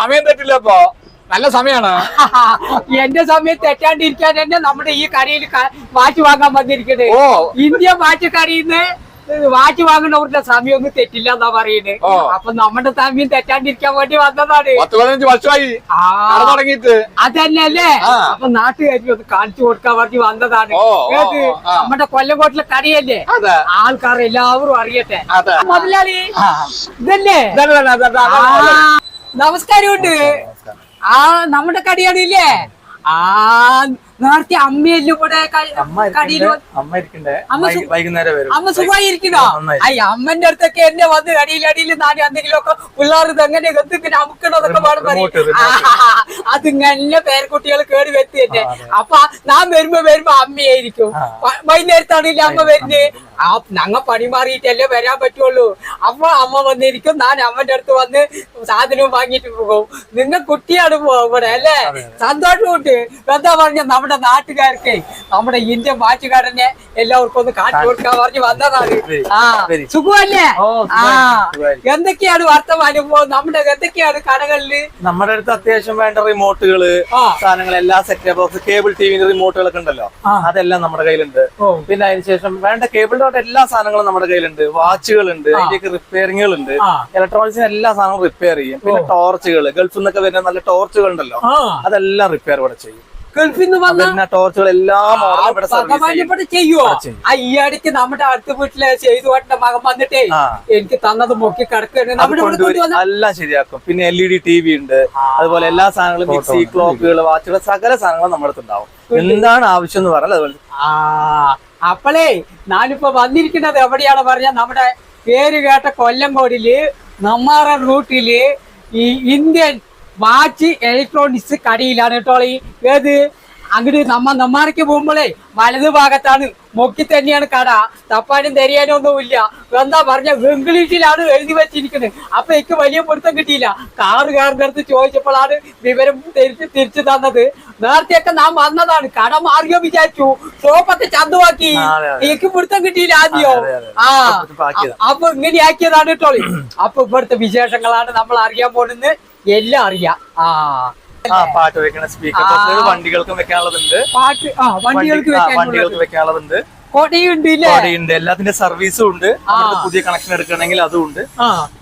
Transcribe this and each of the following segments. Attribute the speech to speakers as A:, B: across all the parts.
A: സമയം തെറ്റില്ല നല്ല സമയാണ്.
B: എന്റെ സമയം തെറ്റാണ്ടിരിക്കാൻ തന്നെ നമ്മുടെ ഈ കടയിൽ വാച്ച് വാങ്ങാൻ വന്നിരിക്കുന്നത്
A: ഓ.
B: ഇന്ത്യ വാച്ച് കടയിൽ നിന്ന് വാച്ച് വാങ്ങുന്നവരുടെ സമയം ഒന്നും തെറ്റില്ല എന്നാ പറയുന്നത്. അപ്പൊ നമ്മുടെ സമയം തെറ്റാണ്ടിരിക്കാൻ വേണ്ടി വന്നതാണ്.
A: പത്ത് പതിനഞ്ച് വർഷമായി തുടങ്ങിയിട്ട്.
B: അതന്നെയല്ലേ?
A: ആ.
B: അപ്പൊ നാട്ടുകാർക്ക് ഒന്ന് കാണിച്ചു കൊടുക്കാൻ വേണ്ടി വന്നതാണ്. ഏത്. നമ്മുടെ കൊല്ലംകോട്ടിലെ
A: കറിയല്ലേ
B: ആൾക്കാർ എല്ലാവരും അറിയട്ടെ. മുതലാളി. ഇതല്ലേ? നമസ്കാരമുണ്ട് ആ നമ്മുടെ കടിയാണില്ലേ? ആ നേരത്തെ അമ്മയല്ലേ
C: അമ്മ
B: കടയിൽ സുഖമായിരിക്കണോ. അയ്യ അമ്മന്റെ അടുത്തൊക്കെ എന്നെ വന്ന് അടിയിലടിയിൽ നാടി എന്തെങ്കിലും ഒക്കെ പിള്ളേർ ഇതെങ്ങനെ എന്തിങ്ങനെ അമുക്കണതൊക്കെ പാടും പറയും. അതിങ്ങനെ പേരക്കുട്ടികൾ കേടി വെത്തി തന്നെ
C: അതെ.
B: അപ്പൊ ഞാൻ വരുമ്പോ വരുമ്പോ അമ്മയായിരിക്കും. വൈകുന്നേരത്താണില്ല അമ്മ വരുന്നത് ആ ഞങ്ങ പണി മാറിയിട്ടല്ലേ വരാൻ പറ്റുള്ളൂ. അമ്മ അമ്മ വന്നിരിക്കും. ഞാൻ അമ്മന്റെ അടുത്ത് വന്ന് സാധനവും വാങ്ങിയിട്ട് പോകും. നിങ്ങൾ കുട്ടിയാണ് ഇവിടെ അല്ലേ? സന്തോഷമുണ്ട്. എന്താ പറഞ്ഞ? നമ്മുടെ നാട്ടുകാർക്ക് നമ്മുടെ ഇന്ത്യൻ വാച്ചുകാരനെ എല്ലാവർക്കും ഒന്ന് കാട്ടി കൊടുക്കാൻ പറഞ്ഞു വന്നതാണ്. ആ. സുഖമല്ലേ? ആ. എന്തൊക്കെയാണ് വർത്തമാനം? നമ്മുടെ എന്തൊക്കെയാണ് കടകളിൽ?
C: നമ്മുടെ അടുത്ത് അത്യാവശ്യം വേണ്ട
B: റിമോട്ടുകൾ.
C: സാധനങ്ങൾ എല്ലാ സെറ്റ് ബോക്സ് കേബിൾ ടിവിന്റെ റിമോട്ടുകളൊക്കെ ഉണ്ടല്ലോ. അതെല്ലാം നമ്മുടെ കയ്യിലുണ്ട്. പിന്നെ അതിനുശേഷം വേണ്ട കേബിളിലോട്ട് എല്ലാ സാധനങ്ങളും നമ്മുടെ കയ്യിലുണ്ട്. വാച്ചുകളുണ്ട് അതിന്റെയൊക്കെ റിപ്പയറിങ്ങുകളുണ്ട്
B: ഉണ്ട്
C: ഇലക്ട്രോണിക്സിന് എല്ലാ സാധനവും റിപ്പയർ ചെയ്യും. പിന്നെ ടോർച്ചുകൾ ഗൾഫിൽ നിന്നൊക്കെ വരുന്ന നല്ല ടോർച്ചുകൾ ഉണ്ടല്ലോ. അതെല്ലാം റിപ്പയർ ഇവിടെ ചെയ്യും.
B: ഗൾഫിൽ നിന്ന് വന്ന
C: ടോർച്ചുകൾ എല്ലാം
B: ചെയ്യുവോ? അയ്യടിക്ക് നമ്മുടെ അടുത്ത വീട്ടിലെ ചെയ്തു വട്ടന്റെ മകൻ വന്നിട്ടേ എനിക്ക് തന്നത് മുക്കി കിടക്കുകയാണ്.
C: എല്ലാം ശരിയാക്കും. പിന്നെ L E D T V ഉണ്ട്. അതുപോലെ എല്ലാ സാധനങ്ങളും മിക്സി ക്ലോക്കുകൾ വാച്ചുകൾ സകല സാധനങ്ങളും നമ്മുടെ അടുത്തുണ്ടാവും എന്താണ് ആവശ്യം എന്ന് പറഞ്ഞാൽ അതുപോലെ
B: അപ്പളേ ഞാനിപ്പോ വന്നിരിക്കുന്നത് എവിടെയാണ് പറഞ്ഞ നമ്മുടെ പേര് കേട്ട കൊല്ലംകോടിൽ നമ്മാറ റൂട്ടിൽ ഈ ഇന്ത്യൻ വാച്ച് ഇലക്ട്രോണിക്സ് കടയിലാണ് കേട്ടോ ഏത്? അങ്ങോട്ട് നമ്മ നമ്മാറയ്ക്ക് പോകുമ്പോഴേ വലത് ഭാഗത്താണ് മൊക്കി തന്നെയാണ് കട. തപ്പാനും തെരിയാനും ഒന്നുമില്ല എന്താ പറഞ്ഞ ഇംഗ്ലീഷിലാണ് എഴുതി വെച്ചിരിക്കുന്നത്. അപ്പൊ എനിക്ക് വലിയ പൊരുത്തം കിട്ടിയില്ല. കാറുകാരുടെ അടുത്ത് ചോദിച്ചപ്പോഴാണ് വിവരം തിരിച്ച് തിരിച്ചു തന്നത്. നേരത്തെയൊക്കെ നാം വന്നതാണ്. കട മാറിയോ വിചാരിച്ചു.
C: ഷോപ്പത്തെ ചന്തുവാക്കി.
B: എനിക്ക് പൊരുത്തം കിട്ടിയില്ല ആദ്യോ. ആ. അപ്പൊ ഇങ്ങനെ ആക്കിയതാണ് കേട്ടോ അപ്പൊ ഇവിടുത്തെ വിശേഷങ്ങളാണ് നമ്മൾ അറിയാൻ പോകുന്നത്. എല്ലാം അറിയാം. ആ.
C: ആ പാട്ട് വെക്കണ സ്പീക്കർ വണ്ടികൾക്കും വെക്കാനുള്ളതുണ്ട്.
B: പാട്ട് വണ്ടികൾക്ക്
C: വണ്ടികൾക്ക് വെക്കാനുള്ളതുണ്ട്.
B: കൊടിയുണ്ട്
C: എല്ലാത്തിന്റെ സർവീസും ഉണ്ട്. പുതിയ കണക്ഷൻ എടുക്കണമെങ്കിൽ അതും ഉണ്ട്.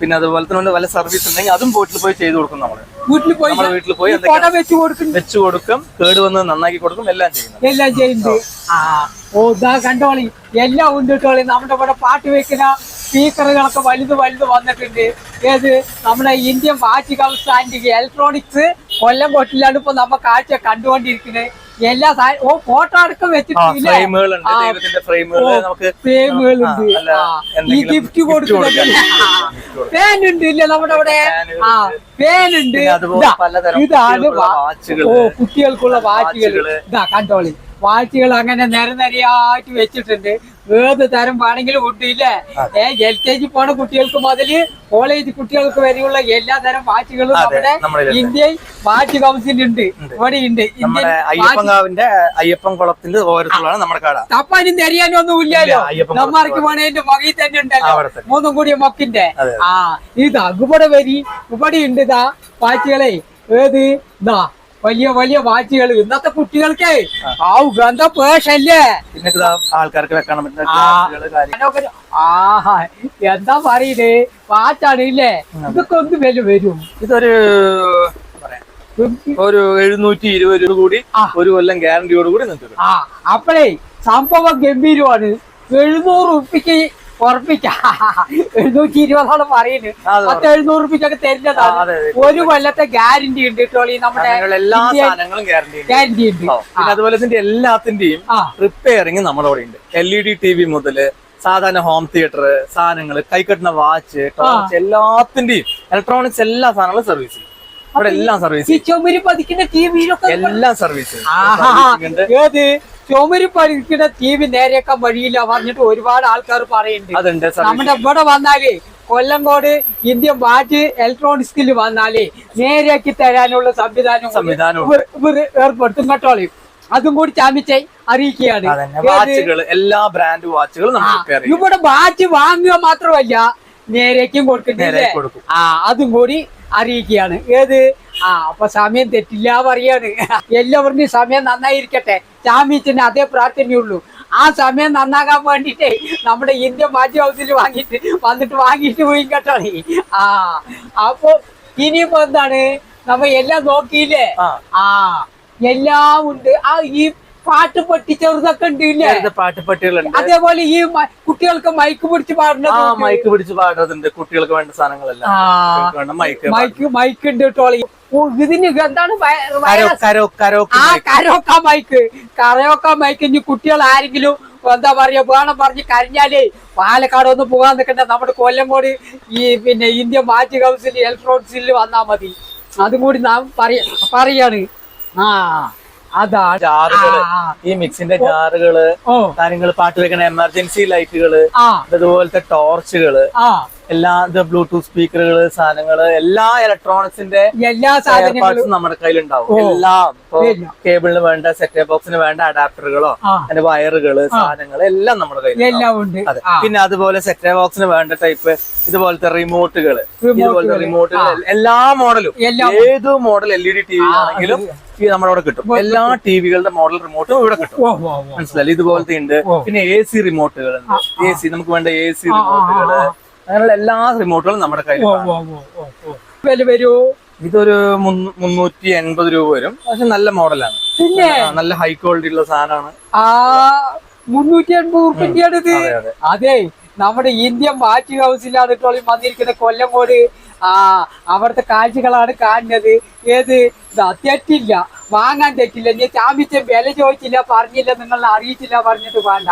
C: പിന്നെ അതുപോലെ തന്നെ വല്ല സർവീസ് ഉണ്ടെങ്കിൽ അതും വീട്ടിൽ പോയി ചെയ്തു കൊടുക്കും നമ്മൾ.
B: വീട്ടിൽ പോയി
C: വീട്ടിൽ പോയി
B: ഈ കൊട വെച്ച്
C: കൊടുക്കും. കേട് വന്ന് നന്നാക്കി കൊടുക്കും. എല്ലാം ചെയ്യുന്നു
B: എല്ലാം ചെയ്യുന്നു ആ. ഓ ഇതാ കണ്ടോളി. എല്ലാം ഉണ്ട് കേട്ടോളി നമ്മുടെ ഇവിടെ പാട്ട് വെക്കുന്ന സ്പീക്കറുകളൊക്കെ വലുത് വലുത് വന്നിട്ടുണ്ട്. ഏത് നമ്മുടെ Indian watch house and electronics Kollam കൊട്ടിലാണ് ഇപ്പൊ നമ്മ കാഴ്ച കണ്ടുകൊണ്ടിരിക്കുന്നത് എല്ലാ ഓ ഫോട്ടോ അടക്കം വെച്ചിട്ടില്ല
C: ഫ്രെയിമുകളുണ്ട്.
B: ഈ ഗിഫ്റ്റ്
C: കൊടുക്കാൻ.
B: ഫാൻ ഉണ്ട് ഇല്ലേ നമ്മുടെ അവിടെ? ആ ഫാൻ ഉണ്ട്. ഇതാണ് ഓ കുട്ടികൾക്കുള്ള വാച്ചുകൾ ഇതാ കണ്ടോളി. വാച്ചുകൾ അങ്ങനെ നിരനിരയായിട്ട് വെച്ചിട്ടുണ്ട്. ഏത് തരം വേണമെങ്കിലും ഉണ്ട് ഇല്ലേ ഏ എൽ കെ ജി പോണ കുട്ടികൾക്ക് മുതൽ കോളേജ് കുട്ടികൾക്ക് വരെയുള്ള എല്ലാ തരം വാച്ചുകളും നമ്മുടെ. ഇന്ത്യൻ വാച്ച് കൗൺസിലുണ്ട് ഇവിടെ ഉണ്ട്. ഇന്ത്യൻ
C: നമ്മുടെ
B: വാച്ച്
C: അയ്യപ്പൻകാവിന്റെ അയ്യപ്പൻ കുളത്തിന്റെ ഓരത്തിലാണ് നമ്മുടെ കട.
B: തപ്പാനും തെരിയാനും ഒന്നും ഇല്ലല്ലോ നമ്മർക്ക് വേണേന്റെ വകയിൽ തന്നെ ഉണ്ടല്ലോ. മൂന്നും കൂടി മൊക്കിന്റെ. ആ ഇതാ ഇവിടെ വരി. ഇവിടെ ഉണ്ട് ഇതാ വാച്ചുകളെ. ഏത്? ഇതാ വലിയ വലിയ വാച്ചുകൾ. ഇന്നത്തെ കുട്ടികൾക്കേ ആ ഗന്ധ പേഷല്ലേ?
C: പിന്നെ ആൾക്കാർക്ക്
B: വെക്കണം. ആഹാ. എന്താ പറയുന്നേ വാച്ചാണ് ഇല്ലേ ഇതൊക്കെ ഒന്ന് വില വരും.
C: ഇതൊരു ഒരു എഴുന്നൂറ്റി ഇരുപത് രൂപ കൂടി ഒരു കൊല്ലം ഗ്യാരണ്ടിയോട് കൂടി നിൽക്കും
B: ആ അപ്പഴേ സംഭവം ഗംഭീരമാണ്. എഴുന്നൂറ് ഉറുപ്പിക്ക് ഉറപ്പിക്ക എഴുന്നൂറ്റി ഇരുപതാണ് പറയുന്നത്. പത്ത് എഴുന്നൂറ്
C: റുപ്യക്കൊക്കെ
B: തരുന്നതാണ്. ഒരു കൊല്ലത്തെ ഗ്യാരണ്ടി ഉണ്ട് കേട്ടോ ഈ നമ്മുടെ
C: എല്ലാ സാധനങ്ങളും ഗ്യാരണ്ടി ഉണ്ട്. അതുപോലെ ഇതിന്റെ എല്ലാത്തിന്റെയും റിപ്പയറിംഗ് അവിടെ ഉണ്ട്. L E D T V മുതൽ സാധാരണ ഹോം തിയേറ്റർ സാധനങ്ങൾ കൈക്കട്ടുന്ന വാച്ച് ടോർച്ച് എല്ലാത്തിന്റെയും ഇലക്ട്രോണിക്സ് എല്ലാ സാധനങ്ങളും സർവീസ് ചെയ്യും. ഇവിടെ എല്ലാം സർവീസ്
B: പതിക്കുന്ന ടി വിയിലൊക്കെ
C: എല്ലാം സർവീസ്.
B: ഏത്? ചുമരി തീവ് നേരെയാക്കാൻ വഴിയില്ല പറഞ്ഞിട്ട് ഒരുപാട് ആൾക്കാർ പറയുന്നുണ്ട്.
C: അതുണ്ട്
B: നമ്മുടെ ഇവിടെ വന്നാൽ കൊല്ലങ്കോട് ഇന്ത്യൻ വാച്ച് ഇലക്ട്രോണിക്സിൽ വന്നാലേ നേരെയാക്കി തരാനുള്ള സംവിധാനം
C: സംവിധാനം
B: ഏർപ്പെടുത്തും കേട്ടോളി അതും കൂടി ചാമിച്ച അറിയിക്കുകയാണ്?
C: വാച്ചുകൾ എല്ലാ ബ്രാൻഡ് വാച്ചുകളും
B: ഇവിടെ വാച്ച് വാങ്ങുക മാത്രമല്ല നേരേക്കും കൊടുക്കുന്നില്ലേ ആ അതും കൂടി അറിയിക്കുകയാണ്. ഏത്? ആ അപ്പൊ സമയം തെറ്റില്ല പറയാണ്. എല്ലാവരുടെയും സമയം നന്നായിരിക്കട്ടെ. ചാമ്യത്തിന് അതേ പ്രാർത്ഥനയുള്ളൂ ആ സമയം നന്നാകാൻ വേണ്ടിട്ടേ നമ്മുടെ ഇന്ത്യൻ മാറ്റി ഹൗസിൽ വാങ്ങിയിട്ട് വന്നിട്ട് വാങ്ങിയിട്ട് പോയി കേട്ടോ ആ അപ്പൊ ഇനിയിപ്പോ എന്താണ്? നമ്മ എല്ലാം നോക്കിയില്ലേ?
C: ആ.
B: എല്ലാം ഉണ്ട്. ആ ഈ പാട്ട് പൊട്ടിച്ചെറുതൊക്കെ ഉണ്ട് പാട്ട്
C: നേരത്തെ പാട്ടുപെട്ടികളുണ്ട്
B: അതേപോലെ ഈ കുട്ടികൾക്ക് മൈക്ക് പിടിച്ച് പാടുന്നത്
C: മൈക്ക് പിടിച്ച് പാടുന്നുണ്ട് കുട്ടികൾക്ക് വേണ്ട സാധനങ്ങളെല്ലാം. മൈക്ക്
B: മൈക്ക് മൈക്ക് ഉണ്ട് കേട്ടോളി ഓ, ഇതിന് എന്താണ് ആ
C: mic.
B: Karaoke mic karaoke mic ഇനി കുട്ടികൾ ആരെങ്കിലും എന്താ പറയാ വേണം പറഞ്ഞ് കരഞ്ഞാലേ പാലക്കാട് ഒന്ന് പോകാൻ നിൽക്കണ്ട നമ്മുടെ കൊല്ലംകോട് ഈ പിന്നെ ഇന്ത്യ മാറ്റി കൗൺസിൽ ഇലക്ട്രോണിക്സിൽ വന്നാ മതി. അതും കൂടി നാം പറയ പറയാണ്. ആ അതാണ് ജാറുകൾ
C: ഈ മിക്സിന്റെ
B: ജാറുകൾ
C: കാര്യങ്ങൾ പാട്ട് വെക്കണ എമർജൻസി
B: ലൈറ്റുകൾ
C: അതുപോലത്തെ ടോർച്ചുകൾ
B: ആ.
C: എല്ലാ ബ്ലൂടൂത്ത് സ്പീക്കറുകൾ സാധനങ്ങൾ എല്ലാ ഇലക്ട്രോണിക്സിന്റെ
B: എല്ലാ സാധനങ്ങളും
C: നമ്മുടെ കയ്യിലുണ്ടാവും.
B: ഉണ്ടാവും
C: എല്ലാം കേബിളിന് വേണ്ട സെറ്റ് ബോക്സിന് വേണ്ട അഡാപ്റ്ററുകളോ അതിന്റെ വയറുകൾ സാധനങ്ങൾ എല്ലാം നമ്മുടെ കയ്യിൽ
B: എല്ലാം ഉണ്ട്.
C: പിന്നെ അതുപോലെ സെറ്റ് ബോക്സിന് വേണ്ട ടൈപ്പ് ഇതുപോലത്തെ റിമോട്ടുകൾ ഇതുപോലത്തെ റിമോട്ടുകൾ എല്ലാ മോഡലും ഏത് model L E D T V ആണെങ്കിലും ഈ നമ്മുടെ അവിടെ കിട്ടും. എല്ലാ ടിവികളുടെ മോഡൽ റിമോട്ടും ഇവിടെ കിട്ടും. മനസ്സിലായി ഇതുപോലത്തെ ഉണ്ട്. പിന്നെ എ സി റിമോട്ടുകൾ എ സി നമുക്ക് വേണ്ട എ സി റിമോട്ടുകൾ അങ്ങനെയുള്ള എല്ലാ റിമോട്ടുകളും നമ്മുടെ കയ്യിൽ
B: വില വരുമോ
C: ഇതൊരു മുന്നൂ- മുന്നൂറ്റി എൺപത് രൂപ വരും. പക്ഷെ നല്ല മോഡലാണ്
B: പിന്നെ?
C: നല്ല ഹൈ ക്വാളിറ്റി ഉള്ള സാധനമാണ്.
B: ആ മുന്നൂറ്റി എൺപത് ഉറുപ്പിന്റെയാണ് ഇത്.
C: അതെ
B: നമ്മുടെ ഇന്ത്യൻ വാച്ച് ഹൗസിലാണ് ട്രോളി വന്നിരിക്കുന്ന കൊല്ലംകോട്. ആ അവിടുത്തെ കാഴ്ചകളാണ് കാണുന്നത്. ഏത്? തെറ്റില്ല. വാങ്ങാൻ തെറ്റില്ല. ഞാൻ ചാമ്പിച്ച വില ചോദിച്ചില്ല പറഞ്ഞില്ല നിങ്ങളെ അറിയിച്ചില്ല പറഞ്ഞിട്ട് വേണ്ട.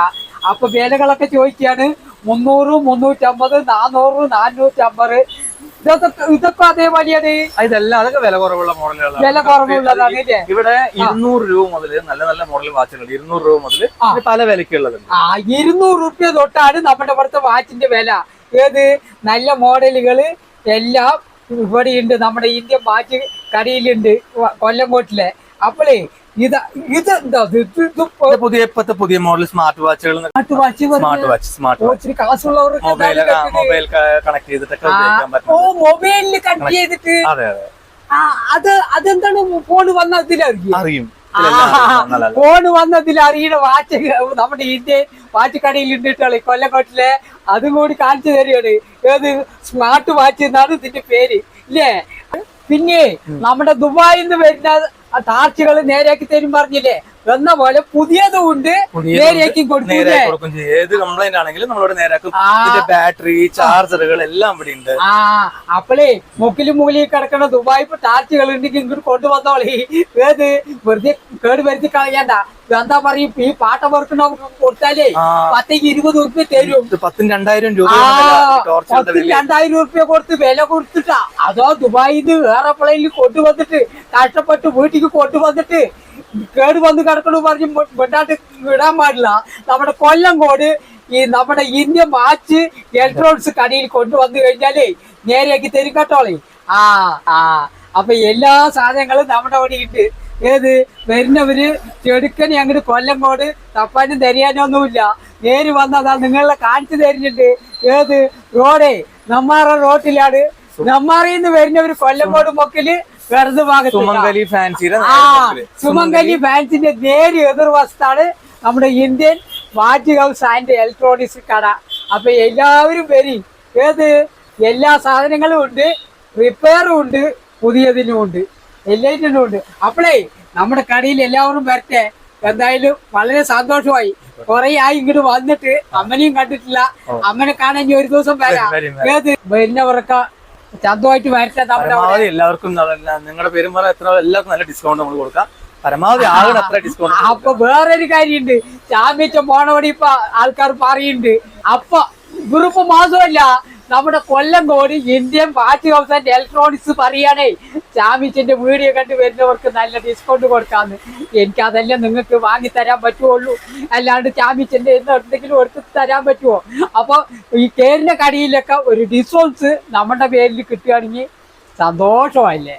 B: അപ്പൊ വിലകളൊക്കെ ചോദിക്കാണ് മുന്നൂറ് മുന്നൂറ്റമ്പത് നാനൂറ് നാനൂറ്റമ്പത് ഇതൊക്കെ ഇതൊക്കെ അതേ
C: വലിയത് ഇതെല്ലാം അതൊക്കെ വില കുറവുള്ള മോഡലുകളാണ്.
B: വില കുറവുള്ളതാണ്
C: ഇവിടെ ഇരുന്നൂറ് രൂപ മുതൽ നല്ല നല്ല മോഡൽ വാച്ചുകൾ ഇരുന്നൂറ് രൂപ മുതൽ. പല വിലക്കുള്ളത്.
B: ആ ഇരുന്നൂറ് റുപ്യ തൊട്ടാണ് നമ്മുടെ ഇവിടുത്തെ വാച്ചിന്റെ വില. ഏത്? നല്ല മോഡലുകൾ എല്ലാം ഇവിടെയുണ്ട്. നമ്മുടെ ഇന്ത്യൻ വാച്ച് കടയിലുണ്ട് കൊല്ലംകോട്ടിലെ അപ്പോളേ ഇത് ഇത് എന്താ? ഇത് ഇത് ഇത് ഇപ്പൊ
C: ഇത് പുതിയ ഇപ്പത്തെ പുതിയ model smart വാച്ചുകൾ
B: smart watch
C: smart watch smart watch mobile mobile connect ചെയ്തിട്ടൊക്കെ
B: ഉപയോഗിക്കാൻ
C: ഉപയോഗിക്കാൻ
B: ഓ
C: പറ്റും
B: മൊബൈലിൽ കണക്ട് ചെയ്തിട്ട്?
C: അതെ അതെ.
B: അത് അതെന്താണ്? ഫോൺ വന്ന
C: അറിയും. ഇതെല്ലാം അറിയും.
B: ഫോൺ വന്നതിൽ അറിയണ വാച്ച് നമ്മുടെ ഇന്ത്യൻ വാച്ച് കടയിൽ ഉണ്ടിട്ടുള്ള കൊല്ലക്കോട്ടിലെ അതും കൂടി കാണിച്ചു തരികയാണ് ഏത് സ്മാർട്ട് വാച്ച് എന്നാണ് ഇതിന്റെ പേര്. ഇല്ലേ? പിന്നെ നമ്മുടെ ദുബായിന്ന് നിന്ന് വരുന്ന ടാർച്ചുകൾ നേരെയാക്കി തരും പറഞ്ഞില്ലേ? എന്ന പോലെ പുതിയതും ഉണ്ട്. നേരെയാക്കി
C: കൊടുക്കും ഏത് കംപ്ലൈന്റ് ആണെങ്കിലും നമ്മളോട് നേരാക്കും ബാറ്ററി ചാർജറുകൾ എല്ലാം ഇവിടെ ഉണ്ട്.
B: ആ അപ്പളേ മുക്കിലി മുകളിൽ കിടക്കണ ദുബായ് ടാർച്ചുകൾ ഉണ്ടെങ്കിൽ ഇങ്ങോട്ട് കൊണ്ടുവന്നോളി. ഏത്? വെറുതെ കേട് വരുത്തി കളയണ്ട. എന്താ പറയും? ഈ പാട്ട വർക്ക് കൊടുത്താലേ. പത്തേക്ക് ഇരുപത് ഉറുപ്പ്യ തരും.
C: പത്തിന് പത്തും രണ്ടായിരം രൂപ പത്തിന്
B: രണ്ടായിരം ഉറുപ്പ്യ കൊടുത്ത് വില കൊടുത്തിട്ടാ. അതോ ദുബായിന്ന് വേറെ പ്ലെയിനിൽ കൊണ്ടുവന്നിട്ട് കഷ്ടപ്പെട്ട് വീട്ടിക്ക് കൊണ്ടുവന്നിട്ട് കേട് വന്ന് കിടക്കണു പറഞ്ഞ് വിടാണ്ട് വിടാൻ പാടില്ല. നമ്മുടെ കൊല്ലം കോട് ഈ നമ്മുടെ ഇന്ത്യ മാച്ച് ഇലക്ട്രോണിക്സ് കടയിൽ കൊണ്ടുവന്നു കഴിഞ്ഞാലേ നേരെയാക്കി തരും കേട്ടോളേ. ആ ആ. അപ്പൊ എല്ലാ സാധനങ്ങളും നമ്മുടെ അവിടെ ഉണ്ട്. ഏത്? വരുന്നവര് ചെടുക്കനെ അങ്ങോട്ട് കൊല്ലംകോട് തപ്പാനും തരിയാനൊന്നുമില്ല. നേര് വന്നതാ നിങ്ങളെ കാണിച്ചു തരുന്നുണ്ട്. ഏത്? റോഡേ. നമ്മാറ റോട്ടിലാണ്. നമ്മാറിന്ന് നിന്ന് വരുന്നവര് കൊല്ലംകോട് മൊക്കിൽ വെറുതെ ഭാഗത്ത്
C: സുമംഗലി ഫാൻസിയുടെ
B: ആ സുമംഗലി. ഫാൻസിന്റെ നേര് എതിർവശത്താണ് നമ്മുടെ Indian watch house and electronics കട. അപ്പൊ എല്ലാവരും വരി. ഏത്? എല്ലാ സാധനങ്ങളും ഉണ്ട്. റിപ്പയറും ഉണ്ട്. പുതിയതിനും ഉണ്ട്. എല്ലാറ്റിനും ഉണ്ട്. അപ്പോഴേ നമ്മുടെ കടയിൽ എല്ലാവരും വരട്ടെ. എന്തായാലും വളരെ സന്തോഷമായി. കുറെ ആയി ഇങ്ങോട്ട് വന്നിട്ട് അമ്മനെയും കണ്ടിട്ടില്ല. അമ്മനെ കാണാൻ ഒരു ദിവസം വരാം. ഏത്? ചന്തമായിട്ട് വരട്ടെ നമ്മുടെ
C: എല്ലാവർക്കും നിങ്ങളുടെ പെരുമാറ എത്ര എല്ലാവർക്കും നല്ല ഡിസ്കൗണ്ട് നമ്മൾ കൊടുക്കാം. പരമാവധി ആകണം അത്ര ഡിസ്കൗണ്ട്
B: അപ്പൊ വേറൊരു കാര്യണ്ട് ചാമ്പ്യച്ച പോണവടി ഇപ്പൊ ആൾക്കാർ പറയുന്നുണ്ട്. അപ്പൊ ഗ്രൂപ്പ് മാസമല്ല. നമ്മുടെ കൊല്ലം കോടി Indian watch house and electronics പറയണേ. ചാമിച്ചിന്റെ വീഡിയോ കണ്ട് വരുന്നവർക്ക് നല്ല ഡിസ്കൗണ്ട് കൊടുക്കാന്ന്. എനിക്ക് നിങ്ങൾക്ക് വാങ്ങി തരാൻ പറ്റുള്ളൂ അല്ലാണ്ട് ചാമിച്ചിന്റെ എന്തെങ്കിലും എടുത്ത് തരാൻ പറ്റുമോ അപ്പൊ ഈ കേരിന്റെ കടിയിലൊക്കെ ഒരു ഡിസ്കൗണ്ട്സ് നമ്മുടെ പേരിൽ കിട്ടുകയാണെങ്കിൽ സന്തോഷമല്ലേ